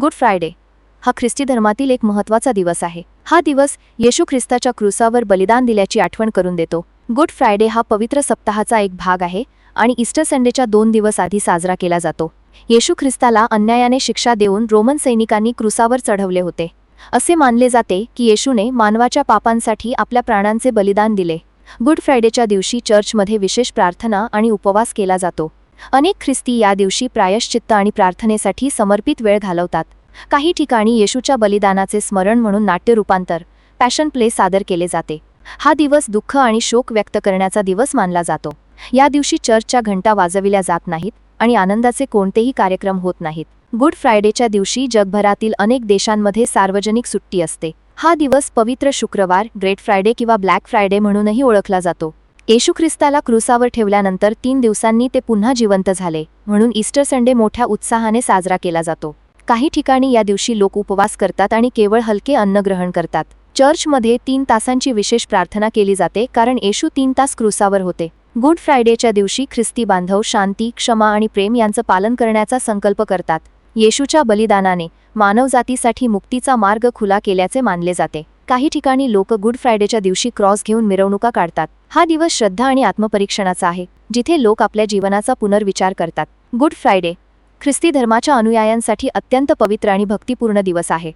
Good Friday. हा ख्रिस्ती धर्मातील एक महत्त्वाचा दिवस आहे. हा दिवस येशू ख्रिस्ताच्या क्रुसावर बलिदान दिल्याची आठवण करून देतो. गुड फ्रायडे हा पवित्र सप्ताहाचा एक भाग आहे आणि इस्टर संडेच्या दोन दिवस आधी साजरा केला जातो. येशू ख्रिस्ताला अन्यायाने शिक्षा देऊन रोमन सैनिकांनी क्रुसावर चढवले होते. असे मानले जाते की येशूने मानवाच्या पापांसाठी आपल्या प्राणांचे बलिदान दिले. गुड फ्रायडेच्या दिवशी चर्चमध्ये विशेष प्रार्थना आणि उपवास केला जातो. अनेक ख्रिस्ती या दिवशी प्रायश्चित्त आणि प्रार्थनेसाठी समर्पित वेळ घालवतात. काही ठिकाणी येशूच्या बलिदानाचे स्मरण म्हणून नाट्य रूपांतर पॅशन प्ले सादर केले जाते. हा दिवस दुःख आणि शोक व्यक्त करण्याचा दिवस मानला जातो. या दिवशी चर्चच्या घंटा वाजविल्या जात नाहीत आणि आनंदाचे कोणतेही कार्यक्रम होत नाहीत. गुड फ्रायडेच्या दिवशी जगभरातील अनेक देशांमध्ये सार्वजनिक सुट्टी असते. हा दिवस पवित्र शुक्रवार ग्रेट फ्रायडे किंवा ब्लॅक फ्रायडे म्हणूनही ओळखला जातो. येशू ख्रिस्ताला क्रुसावर ठेवल्यानंतर तीन दिवसांनी ते पुन्हा जिवंत झाले म्हणून ईस्टर संडे मोठ्या उत्साहाने साजरा केला जातो. काही ठिकाणी या दिवशी लोक उपवास करतात आणि केवळ हलके अन्न ग्रहण करतात. चर्चमध्ये तीन तासांची विशेष प्रार्थना केली जाते कारण येशू तीन तास क्रुसावर होते. गुड फ्रायडेच्या दिवशी ख्रिस्ती बांधव शांती क्षमा आणि प्रेम यांचं पालन करण्याचा संकल्प करतात. येशूच्या बलिदानाने मानवजातीसाठी मुक्तीचा मार्ग खुला केल्याचे मानले जाते. काही ठिकाणी लोक गुड फ्रायडेच्या दिवशी क्रॉस घेऊन मिरवणुका काढतात. हा दिवस श्रद्धा आणि आत्मपरीक्षणाचा आहे जिथे लोक आपल्या जीवनाचा पुनर्विचार करतात. गुड फ्रायडे ख्रिस्ती धर्माच्या अनुयायांसाठी अत्यंत पवित्र आणि भक्तिपूर्ण दिवस आहे.